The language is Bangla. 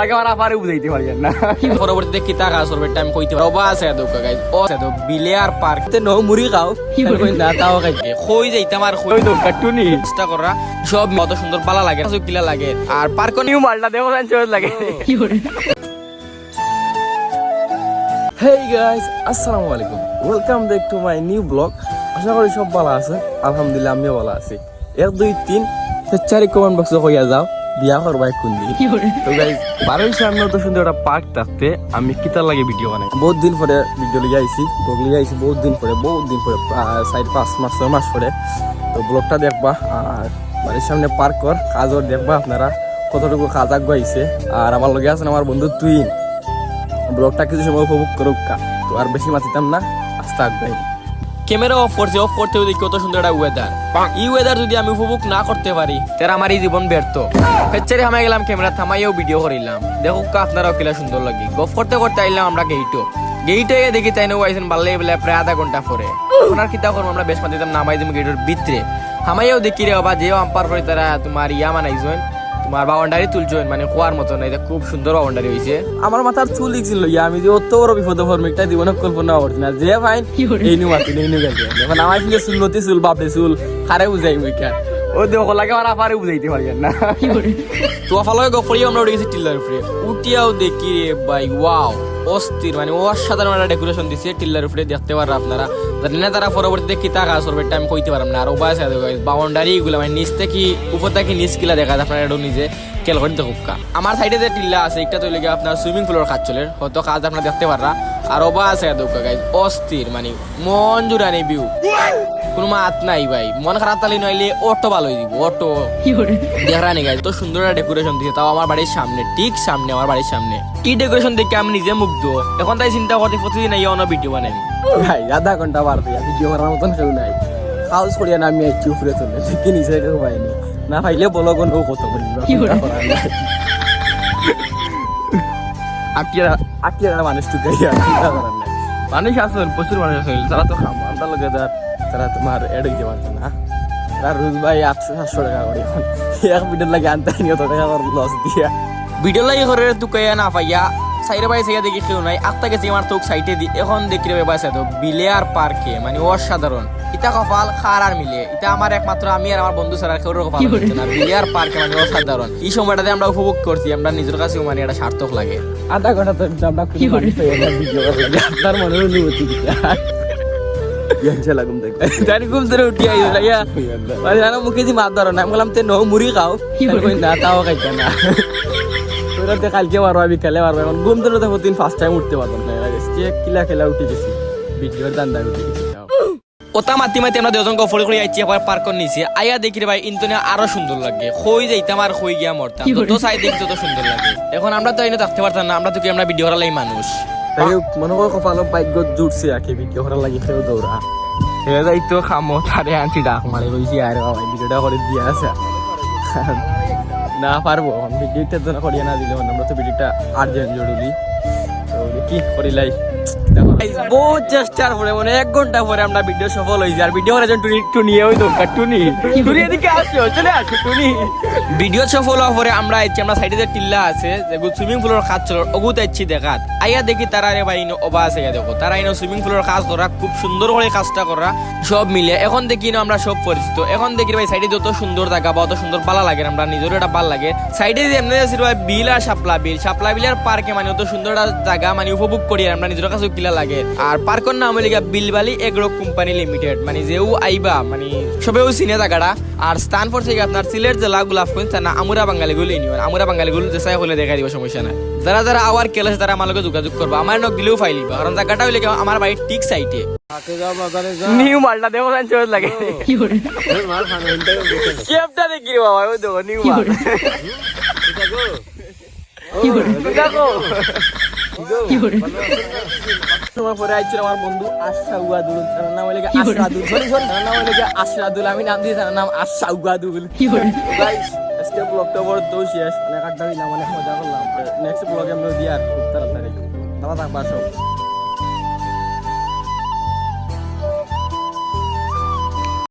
লাগে আমার আপারে বুঝাইতে পারি না। পরবর্তীতে কিতা কাজ করবে টাইম কইতে পারব? বা আছে এদো গাইজ ও আছে তো বিলিয়ার পার্ক। তে নো মুড়ি খাও। কই না তাও খাইতে কই যাইতাম আর কই ওই তো চেষ্টা করা সব কত সুন্দর পালা লাগে কিলা লাগে। আর পার্ক নিউ মালটা লাগে। হেই গাইস আসসালামু আলাইকুম। Welcome back to my new blog আশা করি সব ভালো আছে। আলহামদুলিল্লাহ আমিও ভালো আছি। এক দুই তিন চারি কমেন্ট বক্সে কইয়া যাও। বিয়া করবাই কোন দিন তো গাইস বারোই সামনে তো সুন্দর একটা পার্ক থাকতে আমি কিতার লাগে ভিডিও বানাই। বহুত দিন পরে ভিডিও লিয়ে আইছি ব্লগ লিয়ে আইছি বহুত দিন পরে বহুত দিন পরে চার পাঁচ মাস ছয় মাস পরে। তো ব্লগটা দেখবা আর বাড়ির সামনে পার্ক কর কাজও দেখবা আপনারা কতটুকু কাজ আগ আইছে আর আমার লগে আছেন আমার বন্ধু তুইন ব্লগটা কিছু সময় উপভোগ করুক তো আর বেশি মাতিতাম না আস্তে আগাই ক্যামেরা অফ করছে অফ করতে দেখি কত সুন্দর একটা ওয়েদার এই ওয়েদার যদি আমি উপভোগ না করতে পারি তাহলে আমার এই জীবন ব্যর্থ। ফেচারে হামাই গেলাম ক্যামেরা থামাইও ভিডিও করিলাম। দেখো আপনারাও কিলা সুন্দর লাগে। গফ করতে করতে আইলাম আমরা গেইটো গেইটে দেখি তাই নেও আইসেন বাল্লে বেলা প্রায় আধা ঘণ্টা পরে। ওনার কিতা করব আমরা বেশ মাতিতাম নামাই দিম গেইটোর ভিতরে। হামাইও দেখি রে বাবা যেও আম্পার করে তারা তোমার ইয়া মানাইছেন। তোমার বাউন্ডারি তুলছেন মানে কোয়ার মতন এটা খুব সুন্দর বাউন্ডারি হয়েছে আমার মাথার চুল লিখছিল ইয়া আমি যে অত বড় বিপদ ফর্মিকটা জীবনে কল্পনা করছি না। যে ফাইন এই নু মাতি এই নু গেছে এখন আমার কিন্তু চুল নতি চুল বাপে চুল খারে বুঝাই মুখা ও দেখো লাগে আমার আপারে বুঝাইতে না। তো গফরিও আমরা উঠে গেছি টিল্লার উপরে। উঠিয়াও দেখি রে ভাই ওয়াও অস্থির মানে অসাধারণ একটা ডেকোরেশন দিছে টিল্লার উপরে দেখতে আপনারা। জানি না তারা পরবর্তীতে কি করবে কইতে পারলাম না। আর উপায় আছে বাউন্ডারি গুলো মানে নিচ থেকে উপর থেকে নিচ কিলা দেখা যায় আপনারা নিজে করে দেখুক আমার সাইডে যে টিল্লা আছে একটা তো লেগে আপনার সুইমিং পুলের কাজ চলে হয়তো কাজ আপনারা দেখতে পাররা। আর ওবা আছে দেখুক গাইজ অস্থির মানে মন জুড়ানি ভিউ কোনো মাত নাই ভাই। মন খারাপ তালি নইলে অটো ভালো হয়ে দিব অটো। দেখানি গাইজ তো সুন্দর একটা ডেকোরেশন দিয়েছে তাও আমার বাড়ির সামনে ঠিক সামনে আমার বাড়ির সামনে। কি ডেকোরেশন দেখে আমি নিজে মুগ্ধ? এখন তাই চিন্তা করতে প্রতিদিন এই অন্য ভিডিও বানাই ভাই আধা ঘণ্টা বার দিয়া ভিডিও করার মতন কেউ নাই। খাউস করিয়া না আমি আইছি উপরে চলে দেখি নিচে কেউ পাইনি না। পাইলে বলো কোন কত করি? আটিয়া আটিয়া মানুষ টুকাইয়া নাই। মানুষ আসল প্রচুর মানুষ আসল তারা তো খাম আমরা লগে তার তোমার এড হইতে পারছে না। তারা রোজ ভাই আটশো সাতশো টাকা করে এখন। এক মিটার লাগে আনতে আনি অত টাকা লস দিয়া। ভিডিও লাগি করে তুকাইয়া না পাইয়া সাইডে বাই সাইয়া দেখি কেউ নাই। আত্মা গেছে আমার তোক সাইটে দি এখন দেখি রে বাই তো বিলে আর পার্কে মানে অসাধারণ। ইটা কপাল খার আর মিলে। এটা আমার একমাত্র আমি আর আমার বন্ধু ছাড়া কেউ কপাল না বিলে? আর পার্কে মানে অসাধারণ। এই সময়টাতে আমরা উপভোগ করছি আমরা নিজের কাছেও মানে এটা সার্থক লাগে। আধা ঘণ্টা তো আমরা ভিডিও করার আপনার মনে অনুভূতি দিতে ইয়ানছে লাগুম দেখ জানি ঘুম ধরে উঠি আইলো লাগিয়া মানে জানো মুখে যে মাত ধরো না আমি বললাম তে নো মুড়ি খাও কই না তাও খাইতে না তোরা তে কালকে পারব বিকালে পারব এখন ঘুম ধরে তো দিন ফার্স্ট টাইম উঠতে পারতাম না আজকে কিলা খেলা উঠে গেছি ভিডিওর দান্দা উঠে গেছি তাও। ওটা মাতি মাতি আমরা দুজন গফর করে আইছি আবার পার্ক নিছি আইয়া দেখি রে ভাই ইন্তনে আরও সুন্দর লাগে কই যাইতাম আর কই গিয়া মরতাম তো সুন্দর লাগে এখন আমরা তো এনে থাকতে পারতাম না আমরা তো কি আমরা ভিডিও মানুষ মনে করো কপালো ভাগ্য জুটছে আকে ভিডিও করার লাগি সেও দৌড়া হে যাইতো খামো তারে আনছি ডাক মারে কইছি আরে ভিডিওটা করে দিয়া আছে। না পারব ভিডিওটা না করিয়া না দিলে আমরা তো ভিডিওটা আর্জেন্ট জরুরি তো কি করিলাই বহুত চেষ্টার পরে মানে এক ঘণ্টা পরে আমরা ভিডিও সফল হয়েছি। আর ভিডিও টুনি টুনি ওই তো টুনি। টুনি এদিকে আসো চলে আসো টুনি। ভিডিও সফল হওয়ার পরে আমরা আইছি আমরা সাইডে যে টিল্লা আছে সুইমিং পুলের কাজ চলো ওগুত আইছি দেখাত আইয়া দেখি তারা রে ভাই অবা আছে দেখো। তারা ইনো সুইমিং পুলের কাজ করা খুব সুন্দর করে কাজটা করা সব মিলে এখন দেখি না আমরা সব পরিচিত। এখন দেখি ভাই সাইডে যত সুন্দর জায়গা বা অত সুন্দর পালা লাগে আমরা নিজেরও এটা ভালো লাগে। সাইডে যে এমনি আছে ভাই বিল আর শাপলা বিল। শাপলা বিলের পার্কে মানে অত সুন্দর একটা জায়গা মানে উপভোগ করি আর আমরা নিজের কাছে কিলা লাগে। আর পার্কের নাম হলে বিলবালি এগ্রো কোম্পানি লিমিটেড। মানে যেও আইবা মানে সবেও চিনে জায়গাটা আর স্থান পড়ছে কি আপনার সিলেট জেলা গোলাপগঞ্জ থানা আমুরা বাঙালি গুলো নিও আমুরা বাঙালি গুলো যে চাই হলে দেখা দিব সমস্যা নাই। যারা যারা আওয়ার কেলেছে তারা আমার লগে যোগাযোগ করব আমার নক দিলেও ফাইলিব কারণ জায়গাটা হইলে আমার বাড়ির ঠিক সাইটে নিউ মালটা দেখো লাগে। কেপটা দেখি বাবা ওই দেখো নিউ মাল দেখো সময় পরে আইছিল আমার বন্ধু আশা উয়াদুল তার নাম হলে আশরাদুল সরি সরি তার নাম আশরাদুল আমি নাম দিয়ে তার নাম আশা উয়াদুল গাইস আজকে ব্লগটা বড় তো শেষ অনেক আড্ডা দিলাম অনেক মজা করলাম। নেক্সট ব্লগে আমরা দিয়ে আর খুব তাড়াতাড়ি। তারা থাকবা সব।